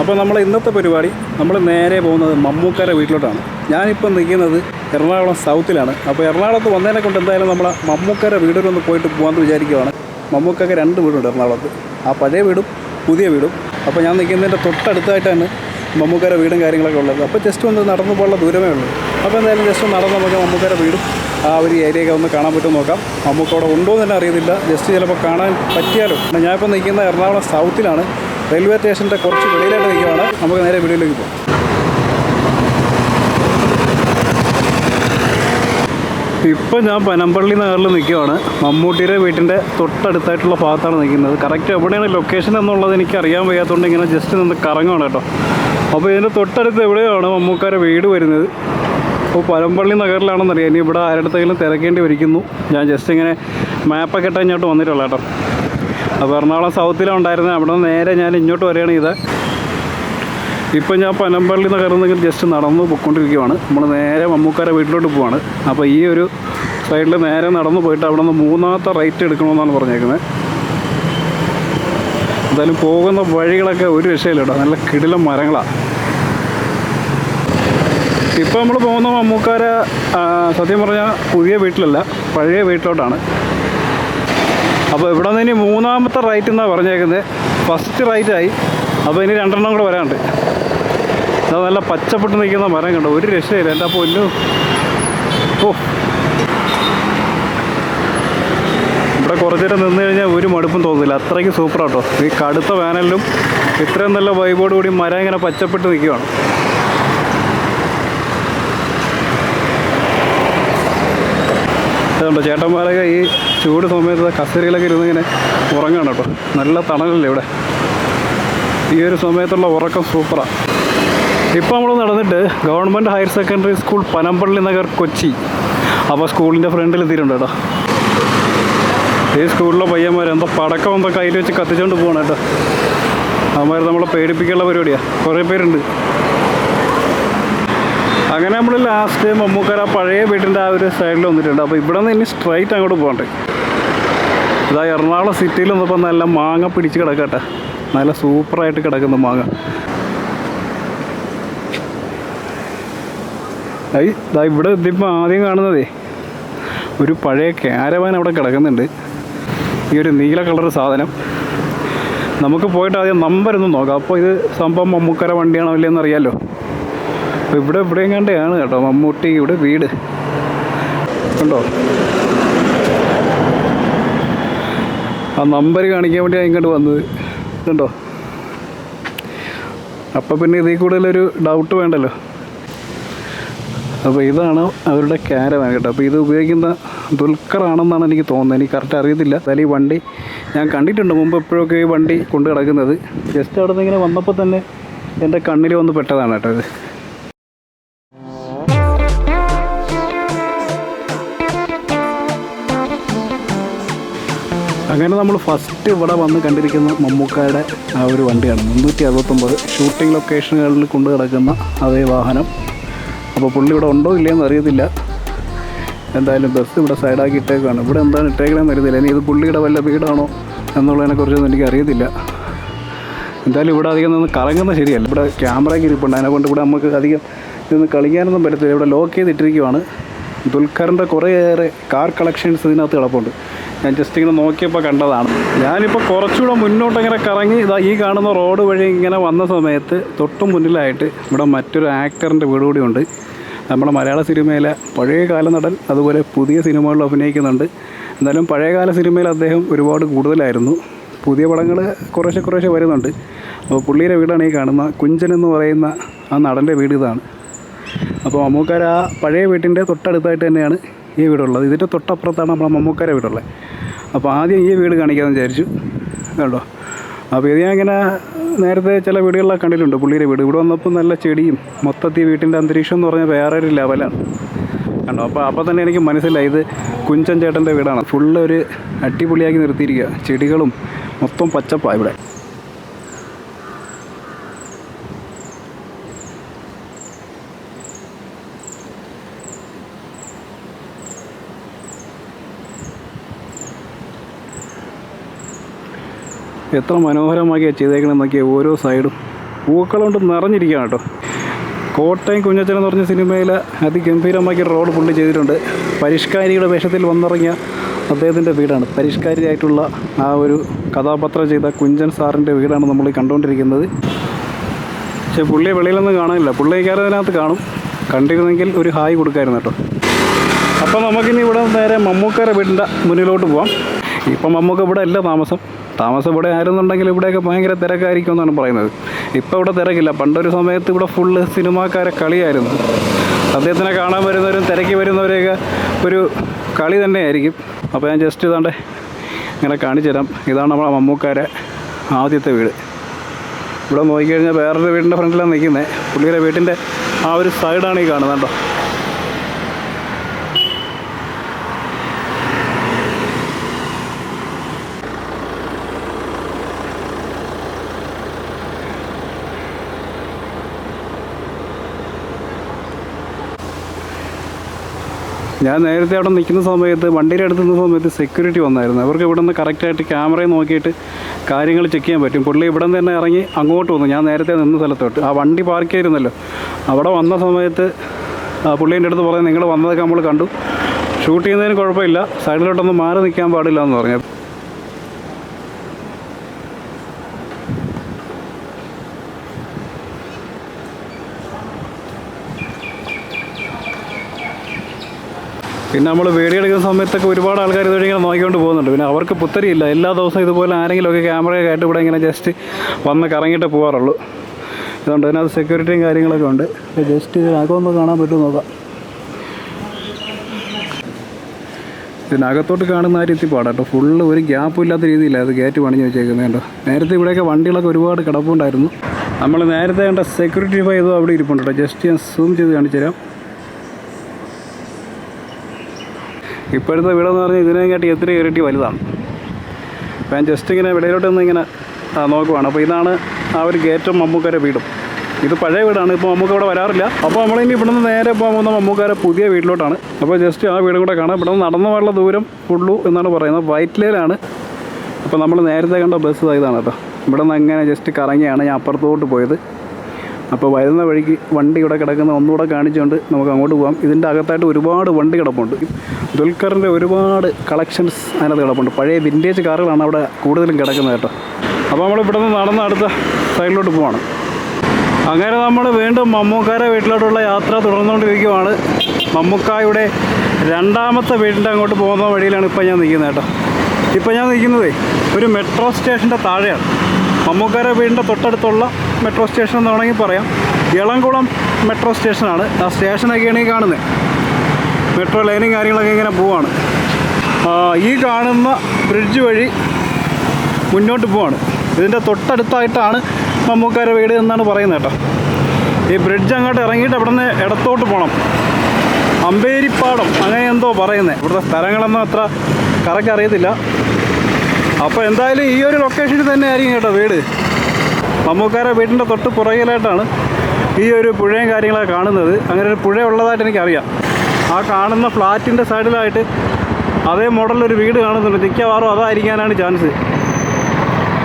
അപ്പോൾ നമ്മൾ ഇന്നത്തെ പരിപാടി നമ്മൾ നേരെ പോകുന്നത് മമ്മൂക്കാരെ വീട്ടിലോട്ടാണ്. ഞാനിപ്പോൾ നിൽക്കുന്നത് എറണാകുളം സൗത്തിലാണ്. അപ്പോൾ എറണാകുളത്ത് വന്നതിനെ കൊണ്ട് എന്തായാലും നമ്മൾ മമ്മൂക്കാരെ വീടിലൊന്ന് പോയിട്ട് പോകാമെന്ന് വിചാരിക്കുകയാണ് മമ്മൂക്കൊക്കെ രണ്ട് വീടുണ്ട് എറണാകുളത്ത്. ആ പഴയ വീടും പുതിയ വീടും. അപ്പോൾ ഞാൻ നിൽക്കുന്നതിന്റെ തൊട്ടടുത്തായിട്ടാണ് മമ്മൂക്കാരെ വീടും കാര്യങ്ങളൊക്കെ ഉള്ളത്. അപ്പോൾ ജസ്റ്റ് ഒന്ന് നടന്നു പോകാനുള്ള ദൂരമേ ഉള്ളൂ. അപ്പോൾ എന്തായാലും ജസ്റ്റ് നടന്ന് നമുക്ക് മമ്മൂക്കാരെ വീടും ആ ഒരു ഏരിയയൊക്കെ ഒന്ന് കാണാൻ പറ്റുമോ നോക്കാം. മമ്മൂക്ക അവിടെ ഉണ്ടോ എന്ന് തന്നെ അറിയത്തില്ല. ജസ്റ്റ് ചിലപ്പോൾ കാണാൻ പറ്റിയാലോ. ഞാനിപ്പോൾ നിൽക്കുന്ന എറണാകുളം സൗത്തിലാണ് റെയിൽവേ സ്റ്റേഷന്റെ കുറച്ച് വെളിയിലായിട്ട് നിൽക്കുകയാണ് നമുക്ക് നേരെ വീഡിയോയിലേക്ക് പോകാം. ഇപ്പം ഞാൻ പനമ്പള്ളി നഗറിൽ നിൽക്കുകയാണ് മമ്മൂട്ടിയുടെ വീട്ടിന്റെ തൊട്ടടുത്തായിട്ടുള്ള ഭാഗത്താണ് നിൽക്കുന്നത്. കറക്റ്റ് എവിടെയാണ് ലൊക്കേഷൻ എന്നുള്ളത് എനിക്ക് അറിയാൻ വയ്യാത്തതുകൊണ്ട് ഇങ്ങനെ ജസ്റ്റ് നിന്ന് കറങ്ങുകയാണ് കേട്ടോ. അപ്പോൾ ഇതിന്റെ തൊട്ടടുത്ത് എവിടെയാണ് മമ്മൂക്കാരെ വീട് വരുന്നത്? അപ്പോൾ പനമ്പള്ളി നഗറിലാണെന്നറിയാം. ഇനി ഇവിടെ ആരുടെങ്കിലും തിരക്കേണ്ടി വരിക്കുന്നു. ഞാൻ ജസ്റ്റ് ഇങ്ങനെ മാപ്പൊക്കെ ഇട്ട് ഇങ്ങോട്ട് വന്നിട്ടുള്ള കേട്ടോ അപ്പോൾ എറണാകുളം സൗത്തിലാണ് ഉണ്ടായിരുന്നത് അവിടെ നേരെ ഞാൻ ഇങ്ങോട്ട് വരികയാണ് ഇത് ഇപ്പം ഞാൻ പനമ്പള്ളി നഗറിൽ നിന്ന് ജസ്റ്റ് നടന്ന് പൊയ്ക്കൊണ്ടിരിക്കുകയാണ് നമ്മൾ നേരെ മമ്മൂക്കാരെ വീട്ടിലോട്ട് പോവാണ്. അപ്പോൾ ഈ ഒരു സൈഡിൽ നേരെ നടന്നു പോയിട്ട് അവിടെ നിന്ന് മൂന്നാമത്തെ റൈറ്റ് എടുക്കണമെന്നാണ് പറഞ്ഞേക്കുന്നത് എന്തായാലും പോകുന്ന വഴികളൊക്കെ ഒരു രക്ഷയില്ല നല്ല കിടിലം മരങ്ങളാണ് ഇപ്പോൾ നമ്മൾ പോകുന്ന മമ്മൂക്കാര സത്യം പറഞ്ഞാൽ പുതിയ വീട്ടിലല്ല പഴയ വീട്ടിലോട്ടാണ്. അപ്പോൾ ഇവിടെ നിന്ന് ഇനി മൂന്നാമത്തെ റൈറ്റ് എന്നാണ് പറഞ്ഞേക്കുന്നത് ഫസ്റ്റ് റൈറ്റായി അപ്പോൾ ഇനി രണ്ടെണ്ണം കൂടെ വരാനുണ്ട്. അത് നല്ല പച്ചപ്പെട്ട് നിൽക്കുന്ന മരം കണ്ടോ? ഒരു രക്ഷയില്ല. എന്റെ പൊന്നു? ഓ ഇവിടെ കുറച്ച് നേരം നിന്ന് കഴിഞ്ഞാൽ ഒരു മടുപ്പും തോന്നുന്നില്ല. അത്രയ്ക്ക് സൂപ്പറാട്ടോ ഈ കടുത്ത വേനലിലും ഇത്രയും നല്ല വൈബോട് കൂടി മരം ഇങ്ങനെ പച്ചപ്പെട്ട് നിൽക്കുകയാണ് അതുകൊണ്ട് ചേട്ടന്മാരൊക്കെ ഈ ചൂട് സമയത്ത് കസേരയിലൊക്കെ ഇരുന്ന് ഇങ്ങനെ ഉറങ്ങാണ് കേട്ടോ. നല്ല തണലല്ലേ ഇവിടെ. ഈ ഒരു സമയത്തുള്ള ഉറക്കം സൂപ്പറാണ് ഇപ്പോൾ നമ്മൾ നടന്നിട്ട് government higher secondary school Panampilly Nagar Kochi. അപ്പോൾ സ്കൂളിന്റെ ഫ്രണ്ടിൽ എത്തിയിട്ടുണ്ട് കേട്ടോ. ഈ സ്കൂളിലെ പയ്യന്മാർ എന്തോ പടക്കം എന്തോ കയ്യിൽ വെച്ച് കത്തിച്ചുകൊണ്ട് പോകണം കേട്ടോ. അവന്മാർ നമ്മളെ പേടിപ്പിക്കാനുള്ള പരിപാടിയാണ് കുറേ പേരുണ്ട്. അങ്ങനെ നമ്മൾ ലാസ്റ്റ് മമ്മൂക്കര പഴയ വീട്ടിന്റെ ആ ഒരു സൈഡിൽ വന്നിട്ടുണ്ട്. അപ്പോൾ ഇവിടെ നിന്ന് ഇനി സ്ട്രൈറ്റ് അങ്ങോട്ട് പോകണ്ടേ. ഇതാ എറണാകുളം സിറ്റിയിൽ വന്നപ്പോൾ നല്ല മാങ്ങ പിടിച്ച് കിടക്കട്ടെ നല്ല സൂപ്പറായിട്ട് കിടക്കുന്നു മാങ്ങ. ഇതാ ഇവിടെ എത്തിയപ്പോൾ ആദ്യം കാണുന്നതേ ഒരു പഴയ ക്യാരവാൻ അവിടെ കിടക്കുന്നുണ്ട്. ഈ ഒരു നീല കളർ സാധനം. നമുക്ക് പോയിട്ട് ആദ്യം നമ്പർ ഒന്ന് നോക്കാം. അപ്പോൾ ഇത് സംഭവം മമ്മൂക്കര വണ്ടിയാണോ ഇല്ലയെന്ന് അറിയാമല്ലോ അപ്പോൾ ഇവിടെ ഇവിടെ കണ്ടെയാണ് കേട്ടോ മമ്മൂട്ടി ഇവിടെ വീട്. കണ്ടോ? ആ നമ്പർ കാണിക്കാൻ വേണ്ടിയാണ് ഇങ്ങോട്ട് വന്നത്. കണ്ടോ? അപ്പോൾ പിന്നെ ഇതിൽ കൂടുതലൊരു ഡൗട്ട് വേണ്ടല്ലോ. അപ്പോൾ ഇതാണ് അവരുടെ ക്യാരവാൻ കേട്ടോ. അപ്പോൾ ഇത് ഉപയോഗിക്കുന്ന ദുൽഖർ ആണെന്നാണ് എനിക്ക് തോന്നുന്നത്. എനിക്ക് കറക്റ്റ് അറിയത്തില്ല. അതായത് ഈ വണ്ടി ഞാൻ കണ്ടിട്ടുണ്ട്. മുമ്പ് എപ്പോഴൊക്കെ ഈ വണ്ടി കൊണ്ട് കിടക്കുന്നത് ജസ്റ്റ് അവിടെ നിന്ന് ഇങ്ങനെ വന്നപ്പോൾ തന്നെ എന്റെ കണ്ണിൽ വന്ന് പെട്ടതാണ് കേട്ടോ ഇത്. അങ്ങനെ നമ്മൾ ഫസ്റ്റ് ഇവിടെ വന്ന് കണ്ടിരിക്കുന്ന മമ്മൂക്കയുടെ ആ ഒരു വണ്ടിയാണ്. മുന്നൂറ്റി അറുപത്തൊമ്പത് ഷൂട്ടിംഗ് ലൊക്കേഷനുകളിൽ കൊണ്ട് കിടക്കുന്ന അതേ വാഹനം. അപ്പോൾ പുള്ളി ഇവിടെ ഉണ്ടോ ഇല്ലയെന്ന് അറിയത്തില്ല. എന്തായാലും ബസ് ഇവിടെ സൈഡാക്കി ഇട്ടേക്കാണ് ഇവിടെ എന്താണ് ഇട്ടേക്കണമെന്ന് അറിയത്തില്ല. ഇനി ഇത് പുള്ളിയുടെ വല്ല വീടാണോ എന്നുള്ളതിനെക്കുറിച്ചൊന്നും എനിക്ക് അറിയത്തില്ല എന്തായാലും ഇവിടെ അധികം നിന്ന് കറങ്ങുന്നത് ശരിയല്ല. ഇവിടെ ക്യാമറയ്ക്ക് ഇരിപ്പുണ്ട്. അതിനെ കൊണ്ട് ഇവിടെ നമുക്ക് അധികം ഇതൊന്ന് കളിക്കാനൊന്നും പറ്റത്തില്ല. ഇവിടെ ലോക്ക് ചെയ്തിട്ടിരിക്കുവാണ്. ദുൽഖറിന്റെ കുറേയേറെ കാർ കളക്ഷൻസ് ഇതിനകത്ത് കിടപ്പുണ്ട്. ഞാൻ ജസ്റ്റ് ഇങ്ങനെ നോക്കിയപ്പോൾ കണ്ടതാണ്. ഞാനിപ്പോൾ കുറച്ചുകൂടെ മുന്നോട്ട് ഇങ്ങനെ കറങ്ങി ഇതാ ഈ കാണുന്ന റോഡ് വഴി ഇങ്ങനെ വന്ന സമയത്ത് തൊട്ട് മുന്നിലായിട്ട് ഇവിടെ മറ്റൊരു ആക്ടറിന്റെ വീട് കൂടിയുണ്ട് നമ്മുടെ മലയാള സിനിമയിലെ പഴയകാല നടൻ അതുപോലെ പുതിയ സിനിമകളിൽ അഭിനയിക്കുന്നുണ്ട്. എന്നാലും പഴയകാല സിനിമയിൽ അദ്ദേഹം ഒരുപാട് കൂടുതലായിരുന്നു. പുതിയ പടങ്ങൾ കുറേശ്ശെ കുറേശ്ശെ വരുന്നുണ്ട്. അപ്പോൾ പുള്ളിയുടെ വീടാണ് ഈ കാണുന്ന കുഞ്ചൻ എന്ന് പറയുന്ന ആ നടന്റെ വീട് ഇതാണ്. അപ്പോൾ മമ്മൂക്കാർ ആ പഴയ വീട്ടിന്റെ തൊട്ടടുത്തായിട്ട് തന്നെയാണ് ഈ വീടുള്ളത്. ഇതിന്റെ തൊട്ടപ്പുറത്താണ് നമ്മുടെ മമ്മൂക്കാരെ വീടുള്ളത്. അപ്പോൾ ആദ്യം ഈ വീട് കാണിക്കാമെന്ന് വിചാരിച്ചു. കണ്ടോ? അപ്പോൾ ഇത് ഞാൻ ഇങ്ങനെ നേരത്തെ ചില വീടുകളിലൊക്കെ കണ്ടിട്ടുണ്ട്. പുള്ളിയുടെ വീട്. ഇവിടെ വന്നപ്പോൾ നല്ല ചെടിയും മൊത്തത്തിൽ വീട്ടിന്റെ അന്തരീക്ഷം എന്ന് പറഞ്ഞാൽ വേറെ ഒരു ലെവലാണ് കണ്ടോ? അപ്പോൾ അപ്പോൾ തന്നെ എനിക്ക് മനസ്സിലായി. ഇത് കുഞ്ചൻ ചേട്ടന്റെ വീടാണ്. ഫുള്ള് ഒരു അടിപൊളിയാക്കി നിർത്തിയിരിക്കുക. ചെടികളും മൊത്തം പച്ചപ്പാണ് ഇവിടെ. എത്ര മനോഹരമാക്കിയാണ് ചെയ്തേക്കണമെന്നൊക്കെ ഓരോ സൈഡും പൂക്കളുണ്ട് നിറഞ്ഞിരിക്കുകയാണ് കേട്ടോ. കോട്ടയം കുഞ്ഞച്ചൻ എന്ന് പറഞ്ഞ സിനിമയിൽ അതിഗംഭീരമാക്കി റോഡ് പുള്ളി ചെയ്തിട്ടുണ്ട്. പരിഷ്കാരിയുടെ വേഷത്തിൽ വന്നിറങ്ങിയ അദ്ദേഹത്തിന്റെ വീടാണ്. പരിഷ്കാരിയായിട്ടുള്ള ആ ഒരു കഥാപാത്രം ചെയ്ത കുഞ്ചൻ സാറിന്റെ വീടാണ് നമ്മൾ കണ്ടുകൊണ്ടിരിക്കുന്നത്. പക്ഷേ പുള്ളിയെ വെളിയിലൊന്നും കാണാനില്ല. പുള്ളിക്കാരതിനകത്ത് കാണും. കണ്ടിരുന്നെങ്കിൽ ഒരു ഹായ് കൊടുക്കായിരുന്നു കേട്ടോ. അപ്പോൾ നമുക്കിനി ഇവിടെ നേരെ മമ്മൂക്കാരെ വീടിന്റെ മുന്നിലോട്ട് പോവാം. ഇപ്പം നമുക്ക് ഇവിടെ അല്ല താമസം. താമസം ഇവിടെ ആയിരുന്നുണ്ടെങ്കിൽ ഇവിടെയൊക്കെ ഭയങ്കര തിരക്കായിരിക്കും എന്നാണ് പറയുന്നത്. ഇപ്പോൾ ഇവിടെ തിരക്കില്ല. പണ്ടൊരു സമയത്ത് ഇവിടെ ഫുള്ള് സിനിമാക്കാരെ കളിയായിരുന്നു. അദ്ദേഹത്തിനെ കാണാൻ വരുന്നവരും തിരക്കി വരുന്നവരെയൊക്കെ ഒരു കളി തന്നെയായിരിക്കും. അപ്പോൾ ഞാൻ ജസ്റ്റ് ഇതാണ്ട് ഇങ്ങനെ കാണിച്ചു തരാം. ഇതാണ് നമ്മളെ മമ്മൂക്കാരെ ആദ്യത്തെ വീട്. ഇവിടെ നോക്കിക്കഴിഞ്ഞാൽ വേറൊരു വീടിന്റെ ഫ്രണ്ടിലാണ് നിൽക്കുന്നത്. പുള്ളിയുടെ വീട്ടിന്റെ ആ ഒരു സൈഡാണ് ഈ കാണുന്നത് കേട്ടോ. ഞാൻ നേരത്തെ അവിടെ നിൽക്കുന്ന സമയത്ത് വണ്ടിയുടെ അടുത്ത് നിന്ന സമയത്ത് സെക്യൂരിറ്റി വന്നായിരുന്നു. അവർക്ക് ഇവിടെ നിന്ന് കറക്റ്റായിട്ട് ക്യാമറയിൽ നോക്കിയിട്ട് കാര്യങ്ങൾ ചെക്ക് ചെയ്യാൻ പറ്റും. പുള്ളി ഇവിടെ നിന്ന് തന്നെ ഇറങ്ങി അങ്ങോട്ട് വന്നു. ഞാൻ നേരത്തെ നിന്ന സ്ഥലത്തോട്ട്. ആ വണ്ടി പാർക്ക് ചെയ്തിരുന്നല്ലോ. അവിടെ വന്ന സമയത്ത് പുള്ളീന്റെ അടുത്ത് പറഞ്ഞു നിങ്ങൾ വന്നതൊക്കെ നമ്മൾ കണ്ടു. ഷൂട്ട് ചെയ്യുന്നതിന് കുഴപ്പമില്ല. സൈഡിലോട്ടൊന്നും മാറി നിൽക്കാൻ പാടില്ല എന്ന് പറഞ്ഞു. പിന്നെ നമ്മൾ വീഡിയോ എടുക്കുന്ന സമയത്തൊക്കെ ഒരുപാട് ആൾക്കാർ ഇതുവഴി ഇങ്ങനെ നോക്കിക്കൊണ്ട് പോകുന്നുണ്ട്. പിന്നെ അവർക്ക് പുത്തരിയില്ല. എല്ലാ ദിവസവും ഇതുപോലെ ആരെങ്കിലുമൊക്കെ ക്യാമറയൊക്കെ ആയിട്ട് ഇവിടെ ഇങ്ങനെ ജസ്റ്റ് വന്ന് കറങ്ങിയിട്ട് പോകാറുള്ളൂ അതുകൊണ്ട് അതിനകത്ത് സെക്യൂരിറ്റിയും കാര്യങ്ങളൊക്കെ ഉണ്ട്. ജസ്റ്റ് ഇതിനകമൊന്ന് കാണാൻ പറ്റും നോക്കാം. ഇതിനകത്തോട്ട് കാണുന്ന ആ രീതി പാടാം കേട്ടോ ഫുള്ള് ഒരു ഗ്യാപ്പും ഇല്ലാത്ത രീതിയിലാണ് അത് ഗേറ്റ് പണിഞ്ഞ് വെച്ചേക്കുന്നത് കേട്ടോ നേരത്തെ ഇവിടെയൊക്കെ വണ്ടികളൊക്കെ ഒരുപാട് കിടപ്പുണ്ടായിരുന്നു. നമ്മൾ നേരത്തെ കണ്ട സെക്യൂരിറ്റി ഫൈ ഇതോ അവിടെ ഇരിപ്പുണ്ട് കേട്ടോ. ജസ്റ്റ് ഞാൻ സൂം ചെയ്ത് കാണിച്ചു തരാം ഇപ്പോഴത്തെ വീടെന്ന് പറഞ്ഞാൽ ഇതിനെക്കാട്ടി എത്ര ഇരട്ടി വലുതാണ്. അപ്പോൾ ഞാൻ ജസ്റ്റ് ഇങ്ങനെ വിളയിലോട്ട് നിന്ന് ഇങ്ങനെ നോക്കുവാണ്. അപ്പോൾ ഇതാണ് ആ ഒരു ഗേറ്റും മമ്മൂക്കാരെ വീടും. ഇത് പഴയ വീടാണ് ഇപ്പോൾ മമ്മൂക്ക ഇവിടെ വരാറില്ല. അപ്പോൾ നമ്മളിനി ഇവിടുന്ന് നേരെ പോകുന്ന മമ്മൂക്കാരെ പുതിയ വീട്ടിലോട്ടാണ്. അപ്പോൾ ജസ്റ്റ് ആ വീടും കൂടെ കാണാം. ഇവിടെ നടന്നു പോകാനുള്ള ദൂരം ഉള്ളൂ എന്നാണ് പറയുന്നത്. വൈറ്റ്ലയിലാണ് അപ്പോൾ നമ്മൾ നേരത്തെ കണ്ട ബസ് ഇതാണ് കേട്ടോ. ഇവിടെ നിന്ന് അങ്ങനെ ജസ്റ്റ് കറങ്ങിയാണ് ഞാൻ അപ്പുറത്തോട്ട് പോയത്. അപ്പോൾ വരുന്ന വഴിക്ക് വണ്ടി ഇവിടെ കിടക്കുന്ന ഒന്നുകൂടെ കാണിച്ചുകൊണ്ട് നമുക്ക് അങ്ങോട്ട് പോകാം ഇതിന്റെ അകത്തായിട്ട് ഒരുപാട് വണ്ടി കിടപ്പുണ്ട്. ദുൽഖറിന്റെ ഒരുപാട് കളക്ഷൻസ് അതിനകത്ത് കിടപ്പുണ്ട്. പഴയ വിന്റേജ് കാറുകളാണ് അവിടെ കൂടുതലും കിടക്കുന്നത് കേട്ടോ. അപ്പോൾ നമ്മൾ ഇവിടെ നിന്ന് നടന്ന് അടുത്ത സൈഡിലോട്ട് പോവാണ്. അങ്ങനെ നമ്മൾ വീണ്ടും മമ്മൂക്കാരെ വീട്ടിലോട്ടുള്ള യാത്ര തുടർന്നുകൊണ്ടിരിക്കുവാണ്. മമ്മൂക്കായുടെ രണ്ടാമത്തെ വീടിന്റെ അങ്ങോട്ട് പോകുന്ന വഴിയിലാണ് ഇപ്പോൾ ഞാൻ നിൽക്കുന്നത് കേട്ടോ. ഇപ്പോൾ ഞാൻ നിൽക്കുന്നതേ ഒരു മെട്രോ സ്റ്റേഷന്റെ താഴെയാണ്. മമ്മൂക്കാരെ വീടിന്റെ തൊട്ടടുത്തുള്ള മെട്രോ സ്റ്റേഷൻ എന്ന് വേണമെങ്കിൽ പറയാം. ഇളംകുളം മെട്രോ സ്റ്റേഷനാണ്. ആ സ്റ്റേഷനൊക്കെയാണ് ഈ കാണുന്നത് മെട്രോ ലൈനും കാര്യങ്ങളൊക്കെ ഇങ്ങനെ പോവാണ്. ഈ കാണുന്ന ബ്രിഡ്ജ് വഴി മുന്നോട്ട് പോവാണ്. ഇതിന്റെ തൊട്ടടുത്തായിട്ടാണ് മമ്മൂക്കാരെ വീട് എന്നാണ് പറയുന്നത് കേട്ടോ. ഈ ബ്രിഡ്ജ് അങ്ങോട്ട് ഇറങ്ങിയിട്ട് അവിടെ നിന്ന് ഇടത്തോട്ട് പോകണം അമ്പേരിപ്പാടം അങ്ങനെ എന്തോ പറയുന്നത് ഇവിടുത്തെ സ്ഥലങ്ങളൊന്നും അത്ര കറക്റ്റ് അറിയത്തില്ല. അപ്പോൾ എന്തായാലും ഈ ഒരു ലൊക്കേഷനിൽ തന്നെ ആയിരിക്കും കേട്ടോ വീട്. മമ്മൂക്കാരെ വീടിന്റെ തൊട്ട് പുറകിലായിട്ടാണ് ഈ ഒരു പുഴയും കാര്യങ്ങളൊക്കെ കാണുന്നത്. അങ്ങനെ ഒരു പുഴ ഉള്ളതായിട്ട് എനിക്കറിയാം. ആ കാണുന്ന ഫ്ലാറ്റിന്റെ സൈഡിലായിട്ട് അതേ മോഡലൊരു വീട് കാണുന്നുണ്ട്. മിക്കവാറും അതായിരിക്കാനാണ് ചാൻസ്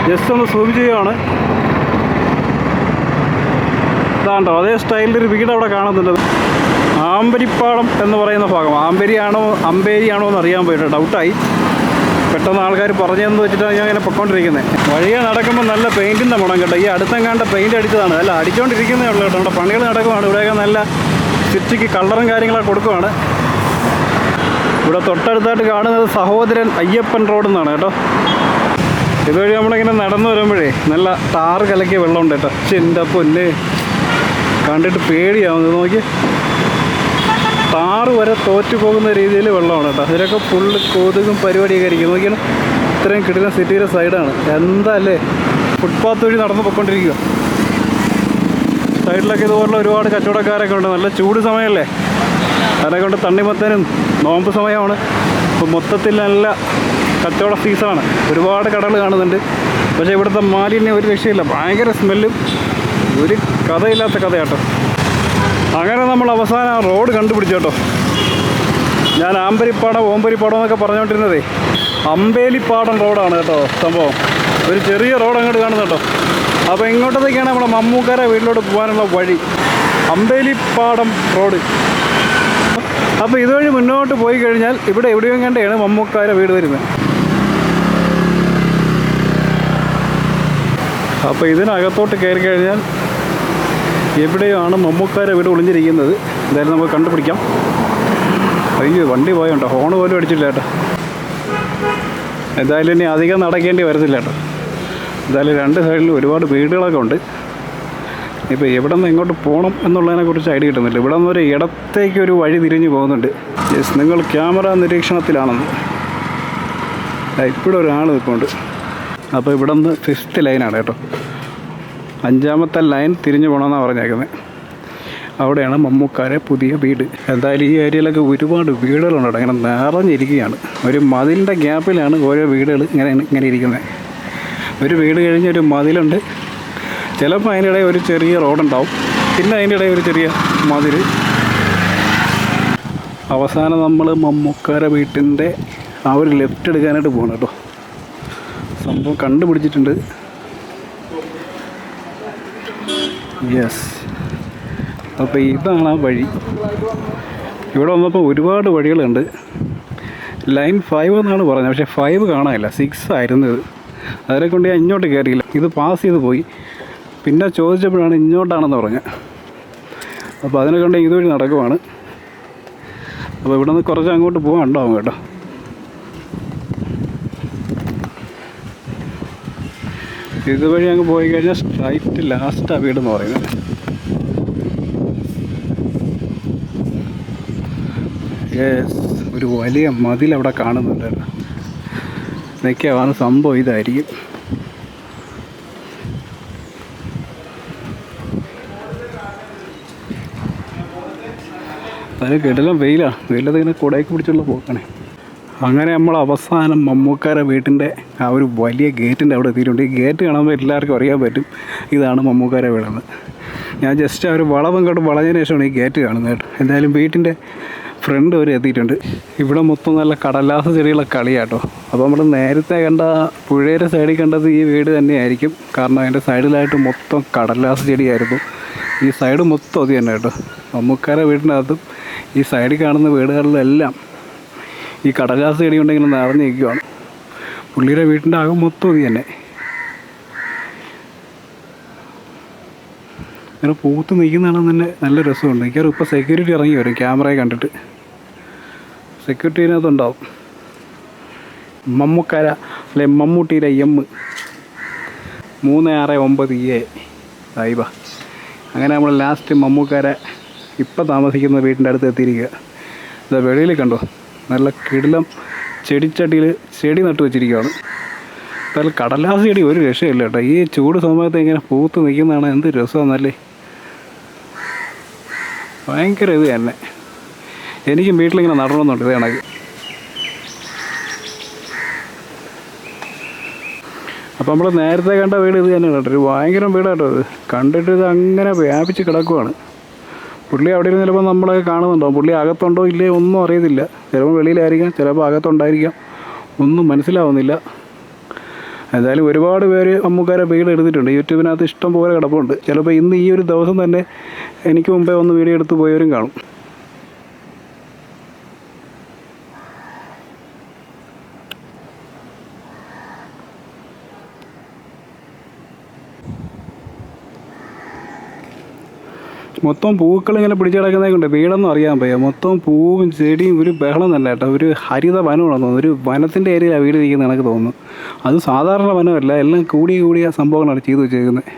ജസ്റ്റ് ഒന്ന് സൂം ചെയ്യുകയാണ് ഇതാണ്ടോ അതേ സ്റ്റൈലിലൊരു വീട് അവിടെ കാണുന്നുണ്ട്. ആമ്പരിപ്പാടം എന്ന് പറയുന്ന ഭാഗം. ആമ്പരിയാണോ അമ്പേരിയാണോ എന്ന് അറിയാൻ പോയിട്ട് ഡൗട്ടായി പെട്ടെന്ന് ആൾക്കാർ പറഞ്ഞതെന്ന് വെച്ചിട്ടാണ് ഞാൻ ഇങ്ങനെ പൊക്കോണ്ടിരിക്കുന്നത് വഴിയെ നടക്കുമ്പോൾ നല്ല പെയിന്റിന്റെ മണം കേട്ടോ. ഈ അടുത്തെങ്ങാണ്ട് പെയിന്റ് അടിച്ചതാണ്. അല്ല അടിച്ചുകൊണ്ടിരിക്കുന്നേ ഉള്ളൂ കേട്ടോ. നമ്മുടെ പണികൾ നടക്കുവാണ്. ഇവിടെയൊക്കെ നല്ല ചുറ്റിക്ക് കളറും കാര്യങ്ങളൊക്കെ കൊടുക്കുവാണ്. ഇവിടെ തൊട്ടടുത്തായിട്ട് കാണുന്നത് സഹോദരൻ അയ്യപ്പൻ റോഡ് എന്നാണ് കേട്ടോ. ഇതുവഴി നമ്മളിങ്ങനെ നടന്നു വരുമ്പോഴേ നല്ല ടാറ് കലക്കിയ വെള്ളമുണ്ട് കേട്ടോ. എന്റെ പൊന്ന്. കണ്ടിട്ട് പേടിയാവുന്നത് നോക്കി ടാറ് വരെ തോറ്റു പോകുന്ന രീതിയിൽ വെള്ളമാണ് കേട്ടോ. അതിലൊക്കെ ഫുള്ള് കൊതുകും പരിപാടിയൊക്കെ ആയിരിക്കും നോക്കിയാണ് ഇത്രയും കിടക്കുന്ന സിറ്റിയുടെ സൈഡാണ് എന്താ അല്ലേ? ഫുട്പാത്ത് വഴി നടന്ന് പൊയ്ക്കൊണ്ടിരിക്കുക സൈഡിലൊക്കെ ഇതുപോലുള്ള ഒരുപാട് കച്ചവടക്കാരൊക്കെ ഉണ്ട്. നല്ല ചൂട് സമയമല്ലേ? അതൊക്കെ കൊണ്ട് തണ്ണിമത്തനും നോമ്പ് സമയമാണ്. അപ്പോൾ മൊത്തത്തിൽ നല്ല കച്ചവട സീസണാണ് ഒരുപാട് കടകൾ കാണുന്നുണ്ട്. പക്ഷേ ഇവിടുത്തെ മാലിന്യം ഒരു രക്ഷയില്ല. ഭയങ്കര സ്മെല്ലും ഒരു കഥയില്ലാത്ത കഥയാട്ടോ. അങ്ങനെ നമ്മൾ അവസാനം റോഡ് കണ്ടുപിടിച്ചു കേട്ടോ. ഞാൻ ആമ്പരിപ്പാടം ഓമ്പരിപ്പാടം എന്നൊക്കെ പറഞ്ഞുകൊണ്ടിരുന്നതേ. അമ്പേലിപ്പാടം റോഡാണ് കേട്ടോ സംഭവം. ഒരു ചെറിയ റോഡ് അങ്ങോട്ട് കാണുന്നു കേട്ടോ. അപ്പോൾ ഇങ്ങോട്ടത്തേക്കാണ് നമ്മുടെ മമ്മൂക്കാരെ വീട്ടിലോട്ട് പോകാനുള്ള വഴി. അമ്പേലിപ്പാടം റോഡ്. അപ്പോൾ ഇതുവഴി മുന്നോട്ട് പോയി കഴിഞ്ഞാൽ ഇവിടെ എവിടെയും കണ്ടെയാണ് മമ്മൂക്കാരെ വീട് വരുന്നത്. അപ്പോൾ ഇതിനകത്തോട്ട് കയറി കഴിഞ്ഞാൽ എവിടെയാണ് മമ്മൂക്കാരെ വീട് ഒളിഞ്ഞിരിക്കുന്നത്? എന്തായാലും നമുക്ക് കണ്ടുപിടിക്കാം. അയ്യോ വണ്ടി പോയോട്ടോ ഹോൺ പോലും അടിച്ചില്ല കേട്ടോ എന്തായാലും ഇനി അധികം നടക്കേണ്ടി വരത്തില്ല കേട്ടോ എന്തായാലും രണ്ട് സൈഡിലും ഒരുപാട് വീടുകളൊക്കെ ഉണ്ട്. ഇപ്പോൾ എവിടെ നിന്ന് എങ്ങോട്ട് പോകണം എന്നുള്ളതിനെ കുറിച്ച് ഐഡിയ കിട്ടുന്നില്ല. ഇവിടെ നിന്ന് ഒരു ഇടത്തേക്ക് ഒരു വഴി തിരിഞ്ഞു പോകുന്നുണ്ട്. യെസ് നിങ്ങൾ ക്യാമറ നിരീക്ഷണത്തിലാണെന്ന്. ഇപ്പോഴും ഒരാൾ നിൽപ്പുണ്ട്. അപ്പോൾ ഇവിടെ നിന്ന് ഫിഫ്ത്ത് ലൈനാണ് കേട്ടോ അഞ്ചാമത്തെ ലൈൻ തിരിഞ്ഞു പോകണമെന്നാണ് പറഞ്ഞേക്കുന്നത് അവിടെയാണ് മമ്മൂക്കാരെ പുതിയ വീട്. എന്തായാലും ഈ ഏരിയയിലൊക്കെ ഒരുപാട് വീടുകളുണ്ട്. അങ്ങനെ നിറഞ്ഞിരിക്കുകയാണ്. ഒരു മതിലിന്റെ ഗ്യാപ്പിലാണ് ഓരോ വീടുകൾ ഇങ്ങനെ ഇങ്ങനെ ഇരിക്കുന്നത് ഒരു വീട് കഴിഞ്ഞ് ഒരു മതിലുണ്ട്. ചിലപ്പോൾ അതിന്റെ ഇടയിൽ ഒരു ചെറിയ റോഡുണ്ടാവും. പിന്നെ അതിന്റെ ഇടയിൽ ഒരു ചെറിയ മതിൽ അവസാനം നമ്മൾ മമ്മൂക്കാരെ വീട്ടിന്റെ ആ ഒരു ലെഫ്റ്റ് എടുക്കാനായിട്ട് പോകണം കേട്ടോ. സംഭവം കണ്ടുപിടിച്ചിട്ടുണ്ട്. യെസ് അപ്പോൾ ഇതാണ് ആ വഴി. ഇവിടെ വന്നപ്പോൾ ഒരുപാട് വഴികളുണ്ട്. ലൈൻ ഫൈവ് എന്നാണ് പറഞ്ഞത്. പക്ഷേ ഫൈവ് കാണാനില്ല. സിക്സ് ആയിരുന്നു ഇത്. അതിനെ കൊണ്ട് ഞാൻ ഇങ്ങോട്ട് കയറിയില്ല ഇത് പാസ് ചെയ്ത് പോയി. പിന്നെ ചോദിച്ചപ്പോഴാണ് ഇങ്ങോട്ടാണെന്ന് പറഞ്ഞത്. അപ്പോൾ അതിനെ കൊണ്ട് ഇതുവഴി നടക്കുവാണ്. അപ്പോൾ ഇവിടെ നിന്ന് കുറച്ച് അങ്ങോട്ട് പോകാൻ ഉണ്ടാവും കേട്ടോ. ഇതുവഴി അങ്ങ് പോയി കഴിഞ്ഞാൽ സ്ട്രൈറ്റ് ലാസ്റ്റാണ് വീടെന്ന് പറയുന്നത്. യെസ് ഒരു വലിയ മതിൽ അവിടെ കാണുന്നുണ്ട് ഇതൊക്കെയാണ് സംഭവം ഇതായിരിക്കും. അതിന് കിടലം വെയിലാണ് വെയിലത്ത് ഇങ്ങനെ കുടയൊക്കെ പിടിച്ചുള്ള പോക്കണേ. അങ്ങനെ നമ്മൾ അവസാനം മമ്മൂക്കാരെ വീട്ടിന്റെ ആ ഒരു വലിയ ഗേറ്റിന്റെ അവിടെ എത്തിയിട്ടുണ്ട്. ഈ ഗേറ്റ് കാണുമ്പോൾ എല്ലാവർക്കും അറിയാൻ പറ്റും ഇതാണ് മമ്മൂക്കാരെ വീടെന്ന് ഞാൻ ജസ്റ്റ് ആ ഒരു വളവും കണ്ട് വളഞ്ഞതിന് ശേഷമാണ് ഈ ഗേറ്റ് കാണുന്നത് കേട്ടോ. എന്തായാലും വീട്ടിന്റെ ഫ്രണ്ട് വരെ എത്തിയിട്ടുണ്ട്. ഇവിടെ മൊത്തം നല്ല കടലാസ ചെടികളെ കളിയാട്ടോ. അപ്പോൾ നമ്മൾ നേരത്തെ കണ്ട പുഴയുടെ സൈഡിൽ കണ്ടത് ഈ വീട് തന്നെയായിരിക്കും. കാരണം അതിന്റെ സൈഡിലായിട്ട് മൊത്തം കടലാസ ചെടിയായിരുന്നു. ഈ സൈഡ് മൊത്തം അത് തന്നെ കേട്ടോ. മമ്മൂക്കാരെ വീടിനകത്തും ഈ സൈഡിൽ കാണുന്ന വീടുകളിലെല്ലാം ഈ കടലാസ് ചെടി കൊണ്ട് ഇങ്ങനെ നിറഞ്ഞു നിൽക്കുകയാണ് പുള്ളിയുടെ വീട്ടിന്റെ ആകെ മൊത്തം ഇത് തന്നെ. ഇങ്ങനെ പൂത്ത് നിൽക്കുന്നതാണ് തന്നെ നല്ല രസമുണ്ട്. എനിക്കറി ഇപ്പോൾ സെക്യൂരിറ്റി ഇറങ്ങി വരും ക്യാമറയെ കണ്ടിട്ട്. സെക്യൂരിറ്റി ഇതിനകത്തുണ്ടാവും. മമ്മൂക്കാര അല്ലെ മമ്മൂട്ടിയിലെ എം മൂന്ന് ആറ് ഒമ്പത് എ. സായിബ അങ്ങനെ നമ്മൾ ലാസ്റ്റ് മമ്മൂക്കാരെ ഇപ്പം താമസിക്കുന്ന വീടിന്റെ അടുത്ത് എത്തിയിരിക്കുക. ഇതാ വെളിയിൽ കണ്ടോ? നല്ല കിടിലം ചെടിച്ചട്ടിയിൽ ചെടി നട്ടു വെച്ചിരിക്കുകയാണ്. നല്ല കടലാസ് ചെടി ഒരു രക്ഷയില്ല കേട്ടോ. ഈ ചൂട് സമയത്ത് ഇങ്ങനെ പൂത്ത് നിൽക്കുന്നതാണ് എന്ത് രസമാണെന്നല്ലേ ഭയങ്കര ഇത് തന്നെ. എനിക്കും വീട്ടിലിങ്ങനെ നടണമെന്നുണ്ട് ഇത് കണക്ക്. അപ്പോൾ നമ്മൾ നേരത്തെ കണ്ട വീട് ഇത് തന്നെയാണ് കേട്ടോ. ഒരു ഭയങ്കര വീടാട്ടോ ഇത്. കണ്ടിട്ട് ഇത് അങ്ങനെ വ്യാപിച്ച് കിടക്കുവാണ്. പുള്ളി അവിടെ ഇരുന്ന് ചിലപ്പോൾ നമ്മളെ കാണുന്നുണ്ടാവും. പുള്ളി അകത്തുണ്ടോ ഇല്ലേ ഒന്നും അറിയത്തില്ല. ചിലപ്പോൾ വെളിയിലായിരിക്കാം ചിലപ്പോൾ അകത്തുണ്ടായിരിക്കാം. ഒന്നും മനസ്സിലാവുന്നില്ല. എന്തായാലും ഒരുപാട് പേര് അമ്മുക്കാരെ വീട് എടുത്തിട്ടുണ്ട്. യൂട്യൂബിനകത്ത് ഇഷ്ടം പോലെ കിടപ്പുണ്ട്. ചിലപ്പോൾ ഇന്ന് ഈ ഒരു ദിവസം തന്നെ എനിക്ക് മുമ്പേ ഒന്ന് വീഡിയോ എടുത്ത് പോയവരും കാണും. മൊത്തം പൂക്കൾ ഇങ്ങനെ പിടിച്ചു കിടക്കുന്നതൊക്കെ ഉണ്ട്. വീടൊന്നും അറിയാൻ പയ്യ മൊത്തം പൂവും ചെടിയും ഒരു ബഹളം തന്നെ കേട്ടോ. ഒരു ഹരിത വനമാണെന്ന് തോന്നുന്നു. ഒരു വനത്തിന്റെ ഏരിയയിലാണ് വീട് ഇരിക്കുന്നത് എനിക്ക് തോന്നുന്നു. അത് സാധാരണ വനമല്ല. എല്ലാം കൂടിയ കൂടിയ സംഭവങ്ങളാണ് ചെയ്തു വെച്ചേക്കുന്നത്.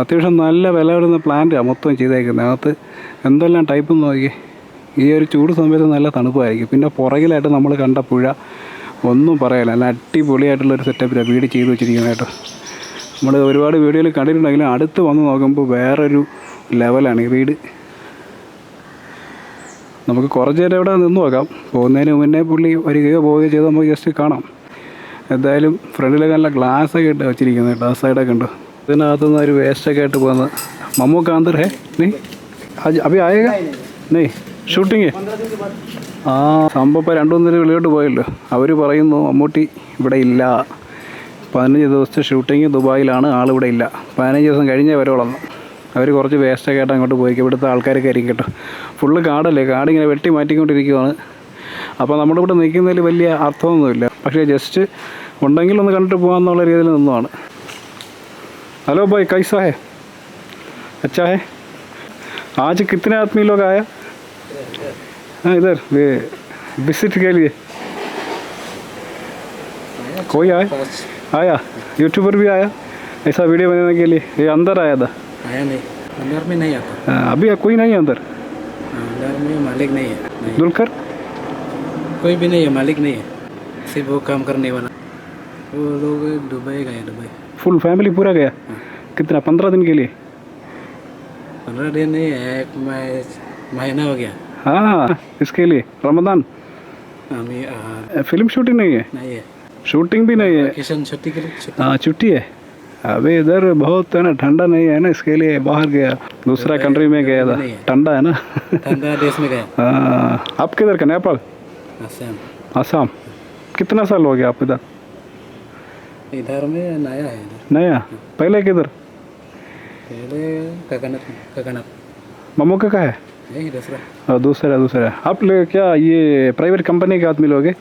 അത്യാവശ്യം നല്ല വില വരുന്ന പ്ലാന്റാണ് മൊത്തം ചെയ്തേക്കുന്നത്. അകത്ത് എന്തെല്ലാം ടൈപ്പ് നോക്കി ഈ ഒരു ചൂട് സമയത്ത് നല്ല തണുപ്പായിരിക്കും. പിന്നെ പുറകിലായിട്ട് നമ്മൾ കണ്ട പുഴ. ഒന്നും പറയല നല്ല അടിപൊളിയായിട്ടുള്ളൊരു സെറ്റപ്പിലാണ് വീട് ചെയ്തു വെച്ചിരിക്കുന്നത് കേട്ടോ. നമ്മൾ ഒരുപാട് വീഡിയോയിൽ കണ്ടിട്ടുണ്ടെങ്കിലും അടുത്ത് വന്ന് നോക്കുമ്പോൾ വേറൊരു ലെവലാണ് ഈ റീഡ്. നമുക്ക് കുറച്ച് നേരം ഇവിടെ നിന്ന് നോക്കാം. പോകുന്നതിന് മുന്നേ പുള്ളി വരികയോ പോവുകയോ ചെയ്ത് നമുക്ക് ജസ്റ്റ് കാണാം. എന്തായാലും ഫ്രണ്ടിലൊക്കെ നല്ല ഗ്ലാസ്സൊക്കെ ഇട്ട് വെച്ചിരിക്കുന്നത് ഗ്ലാസ് സൈഡൊക്കെ ഉണ്ട്. ഇതിനകത്തുനിന്ന് ഒരു വേസ്റ്റൊക്കെ ആയിട്ട് പോകുന്നത് മമ്മൂ കാന്തർ ഹേ നീ? അഭി ആയേക നീ? ഷൂട്ടിങ് ആ സംഭവം ഇപ്പോൾ രണ്ടു മൂന്നിന് വെളിയോട്ട് പോയല്ലോ. അവർ പറയുന്നു മമ്മൂട്ടി ഇവിടെ ഇല്ല. പതിനഞ്ച് ദിവസത്തെ ഷൂട്ടിങ് ദുബായിലാണ് ആളിവിടെ ഇല്ല. പതിനഞ്ച് ദിവസം കഴിഞ്ഞേ വരവളന്നു. അവർ കുറച്ച് വേസ്റ്റൊക്കെ ആയിട്ട് അങ്ങോട്ട് പോയി ഇവിടുത്തെ ആൾക്കാരൊക്കെ ആയിരിക്കും കേട്ടോ ഫുള്ള് കാടല്ലേ കാടിങ്ങനെ വെട്ടി മാറ്റിക്കൊണ്ടിരിക്കുവാണ് അപ്പോൾ നമ്മുടെ ഇവിടെ നിൽക്കുന്നതിൽ വലിയ അർത്ഥമൊന്നുമില്ല പക്ഷേ ജസ്റ്റ് ഉണ്ടെങ്കിൽ ഒന്ന് കണ്ടിട്ട് പോകാമെന്നുള്ള രീതിയിൽ നിന്നുമാണ് ഹലോ ഭായ് കൈസാ ഹേ अच्छा है आज कितने आदमी लोग आया हाँ इधर ये विजिट के लिए कोई आया आया यूट्यूबर भी आया ऐसा वीडियो बनाने के लिए ये अंदर आया था आया नहीं। अंदर में नहीं आता। हाँ, अभी कोई नहीं है अंदर। अंदर में मालिक नहीं है। नहीं। दुलकर? कोई भी नहीं है मालिक नहीं है। सिर्फ़ वो काम करने वाला। वो लोग दुबई गए दुबई। फुल फैमिली पूरा गया? कितना पंद्रह दिन के लिए? पंद्रह दिन नहीं है एक महीना हो गया। हाँ इसके लिए रमदान आ, फ़िल्म शूटिंग नहीं है? नहीं है। शूटिंग भी नहीं है। छुट्टी के लिए हाँ छुट्टी है। अभी इधर बहुत है ना ठंडा नहीं है ना इसके लिए बाहर गया दूसरा कंट्री में गया था। ठंडा है ना? ठंडा देश में गया। हाँ, आप किधर का नेपाल? असम कितना साल हो गया आप इधर? इधर में नया है इधर। नया? पहले किधर? पहले ककनत में ककनत मम्मू का है? दूसरा। दूसरा दूसरा। आप लोग क्या ये प्राइवेट कंपनी के आदमी लोग? हैं।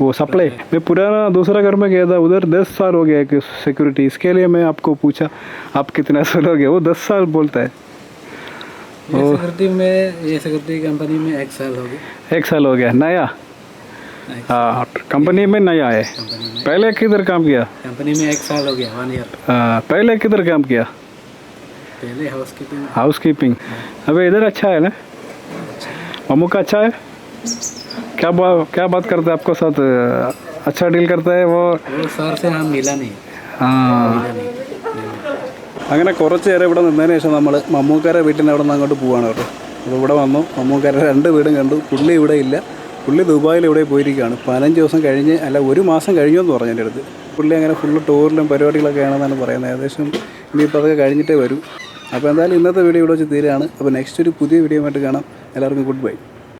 वो सप्लाई मैं पुराना दूसरा घर में गया था उधर दस साल हो गया कि सिक्योरिटी इसके लिए मैं आपको पूछा आप कितना साल हो गया? वो दस साल बोलता है। ये सिक्योरिटी में ये सिक्योरिटी कंपनी में एक साल हो गया। एक साल हो गया। नया? हाँ कंपनी में नया है। पहले किधर काम किया? कंपनी में एक साल हो गया वन ईयर हाँ, पहले किधर काम किया? पहले हाउस कीपिंग हाउस कीपिंग अबे इधर अच्छा है ना? मम्मू का अच्छा है? क्या बा, क्या बात करते हैं आपको साथ अच्छा डील करता है वो वो सर से हम मिला नहीं ആ मिला नहीं അങ്ങനെ കുറച്ച് നേരം ഇവിടെ നിന്നതിന് ശേഷം നമ്മൾ മമ്മൂക്കാരെ വീട്ടിൽ അവിടെ നിന്ന് അങ്ങോട്ട് പോവാണ് കേട്ടോ അപ്പോൾ ഇവിടെ വന്നു മമ്മൂക്കാരെ രണ്ട് വീടും കണ്ടു പുള്ളി ഇവിടെ ഇല്ല പുള്ളി ദുബായിൽ ഇവിടെ പോയിരിക്കുകയാണ് പതിനഞ്ച് ദിവസം കഴിഞ്ഞ് അല്ല ഒരു മാസം കഴിഞ്ഞു എന്ന് പറഞ്ഞു എൻ്റെ അടുത്ത് പുള്ളി അങ്ങനെ ഫുള്ള് ടൂറിലും പരിപാടികളൊക്കെ ആണെന്നാണ് പറയുന്നത് ഏകദേശം ഇനിയിപ്പോൾ അതൊക്കെ കഴിഞ്ഞിട്ടേ വരൂ അപ്പോൾ എന്തായാലും ഇന്നത്തെ വീഡിയോ ഇവിടെ വെച്ച് തീരുകയാണ് അപ്പോൾ നെക്സ്റ്റ് ഒരു പുതിയ വീഡിയോ ആയിട്ട് കാണാം എല്ലാവർക്കും ഗുഡ് ബൈ